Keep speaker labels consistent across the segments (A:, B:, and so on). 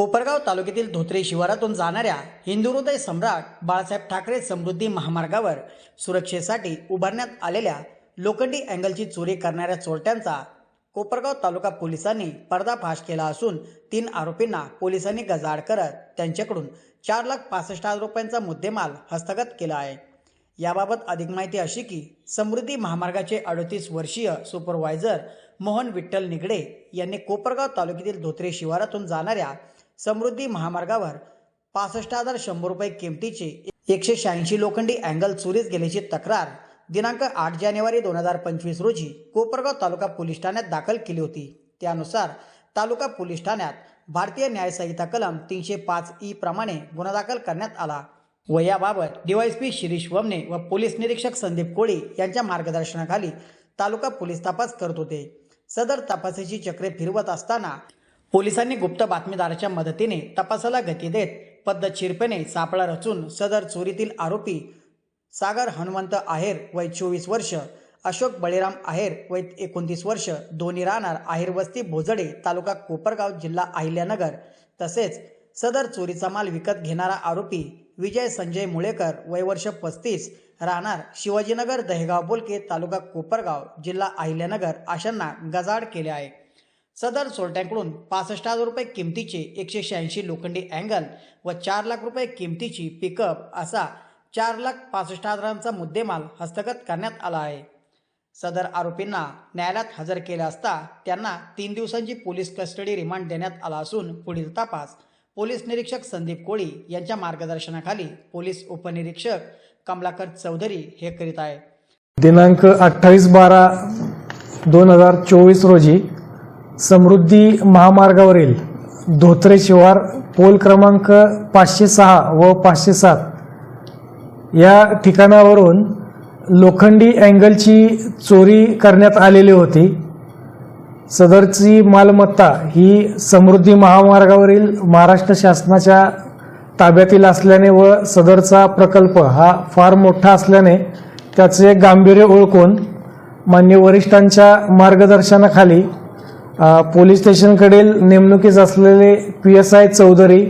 A: कोपरगाव तालुक्यातील धोत्रे शिवारातून जाणाऱ्या हिंदू हृदय सम्राट बाळासाहेब ठाकरे समृद्धी महामार्गावर सुरक्षेसाठी उभारण्यात आलेल्या लोखंडी अँगलची चोरी करणाऱ्या चोरट्यांचा कोपरगाव तालुका पोलिसांनी पर्दाफाश केला असून तीन आरोपींना पोलिसांनी गजाड करत त्यांच्याकडून चार लाख पासष्ट हजार रुपयांचा मुद्देमाल हस्तगत केला आहे. याबाबत अधिक माहिती अशी की समृद्धी महामार्गाचे अडतीस वर्षीय सुपरवायझर मोहन विठ्ठल निगडे यांनी कोपरगाव तालुक्यातील धोत्रे शिवारातून जाणाऱ्या समृद्धी महामार्गावर पासष्ट हजार शंभर रुपये किमतीचे एकशे शहाऐंशी लोखंडी अँगल चोरीस गेल्याची तक्रार दिनांक आठ जानेवारी दोन हजार पंचवीस रोजी कोपरगाव तालुका पोलीस ठाण्यात दाखल केली होती. त्यानुसार तालुका पोलीस ठाण्यात भारतीय न्याय संहिता कलम तीनशे पाच ई प्रमाणे गुन्हा दाखल करण्यात आला व याबाबत डीवायसपी शिरीष वमने व पोलीस निरीक्षक संदीप कोळी यांच्या मार्गदर्शनाखाली तालुका पोलीस तपास करत होते. सदर तपासाची चक्रे फिरवत असताना पोलिसांनी गुप्त बातमीदाराच्या मदतीने तपासाला गती देत पद्धतशीरपणे सापळा रचून सदर चोरीतील आरोपी सागर हनुमंत आहेर वय चोवीस वर्ष अशोक बळीराम आहेर वय एकोणतीस वर्ष दोन्ही राहणार आहेर वस्ती भोजडे तालुका कोपरगाव जिल्हा अहिल्यानगर. तसेच सदर चोरीचा माल विकत घेणारा आरोपी विजय संजय मुळेकर वय वर्ष पस्तीस राहणार शिवाजीनगर दहेगाव बोलके तालुका कोपरगाव जिल्हा अहिल्यानगर अशांना गजाड केले आहे. सदर चोरट्यांकडून पासष्ट हजार रुपये किमतीचे एकशे शहाऐंशी लोखंडी अँगल व चार लाख रुपये किमतीची पिकअप असा चार लाख पासष्ट हजारांचा मुद्देमाल हस्तगत करण्यात आला आहे. सदर आरोपींना न्यायालयात हजर केले असता त्यांना तीन दिवसांची पोलीस कस्टडी रिमांड देण्यात आला असून पुढील तपास पोलीस निरीक्षक संदीप कोळी यांच्या मार्गदर्शनाखाली पोलीस उपनिरीक्षक कमलाकर चौधरी हे करीत आहे
B: दिनांक अठ्ठावीस बारा दोन हजार चोवीस रोजी समृद्धी महामार्गावरील धोत्रे शिवार पोल क्रमांक पाचशे सहा व पाचशे सात. या ठिकाणावरून लोखंडी अँगलची चोरी करण्यात आलेली होती. सदरची मालमत्ता ही समृद्धी महामार्गावरील महाराष्ट्र शासनाच्या ताब्यातील असल्याने व सदरचा प्रकल्प हा फार मोठा असल्याने त्याचे गांभीर्य ओळखून मान्य वरिष्ठांच्या मार्गदर्शनाखाली पोलीस स्टेशनकडील नेमणुकीस असलेले P S I Chaudhari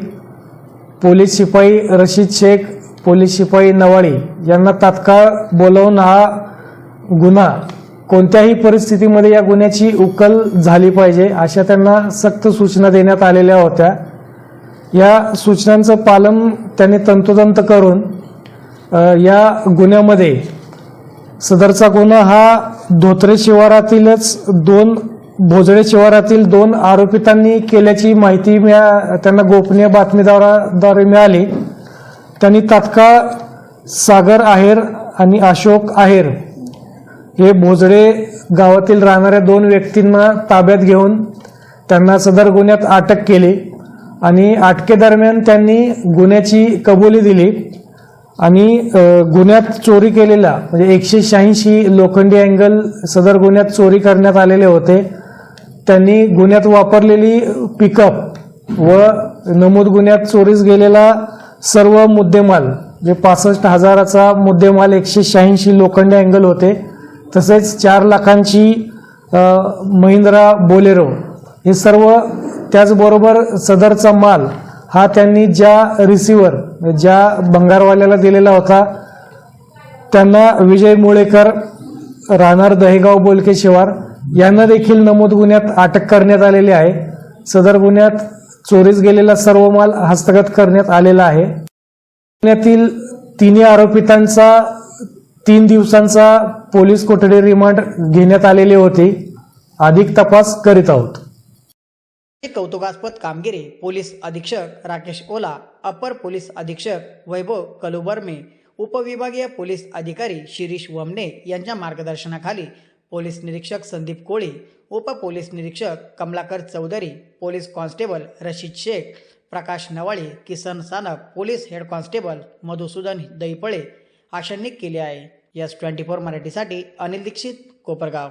B: police शिपाई रशीद शेख पोलीस शिपाई नवाळी यांना तात्काळ बोलवून हा गुन्हा कोणत्याही परिस्थितीमध्ये या गुन्ह्याची उकल झाली पाहिजे अशा त्यांना सक्त सूचना देण्यात आलेल्या होत्या. या सूचनांचं पालन त्यांनी तंतोतंत करून या गुन्ह्यामध्ये सदरचा गुन्हा हा धोत्रे शिवारातीलच दोन भोजडे शिवारातील दोन आरोपितांनी केल्याची माहिती मिळा त्यांना गोपनीय बातमीदाराद्वारे मिळाली. त्यांनी तात्काळ सागर आहेर आणि अशोक आहेर हे भोजडे गावातील राहणाऱ्या दोन व्यक्तींना ताब्यात घेऊन त्यांना सदर गुन्ह्यात अटक केली आणि अटकेदरम्यान त्यांनी गुन्ह्याची कबुली दिली आणि गुन्ह्यात चोरी केलेला म्हणजे एकशे शहाऐंशी लोखंडी अँगल सदर गुन्ह्यात चोरी करण्यात आलेले होते. त्यांनी गुन्ह्यात वापरलेली पिकअप व नमूद गुन्ह्यात चोरीस गेलेला सर्व मुद्देमाल जे पासष्ट हजाराचा मुद्देमाल एकशे शहाऐंशी लोखंड अँगल होते तसेच चार लाखांची महिंद्रा बोलेरो हे सर्व त्याचबरोबर सदरचा माल हा त्यांनी ज्या रिसिव्हर ज्या भंगारवाल्याला दिलेला होता त्यांना विजय मुळेकर राहणार दहेगाव बोलके शिवार यांना देखील नमूद गुन्ह्यात अटक करण्यात आलेली आहे. सदर गुन्ह्यात चोरीस गेलेला सर्व माल हस्तगत करण्यात आलेला आहे. गुन्ह्यातील तिन्ही आरोपितांचा तीन दिवसांचा पोलीस कोठडी रिमांड घेण्यात आलेले होते. अधिक तपास करीत आहोत.
A: कौतुकास्पद कामगिरी पोलीस अधीक्षक राकेश ओला अपर पोलीस अधीक्षक वैभव कलुबर्मे उपविभागीय पोलीस अधिकारी शिरीष वमने यांच्या मार्गदर्शनाखाली पोलीस निरीक्षक संदीप कोळी उप पोलीस निरीक्षक Kamlakar Chaudhari police constable Rashid Shaikh Prakash Navale Kisan Sanap police head constable Madhusudan Daiphale अशांनी केले आहे. यस ट्वेंटी फोर मराठीसाठी अनिल दीक्षित कोपरगाव.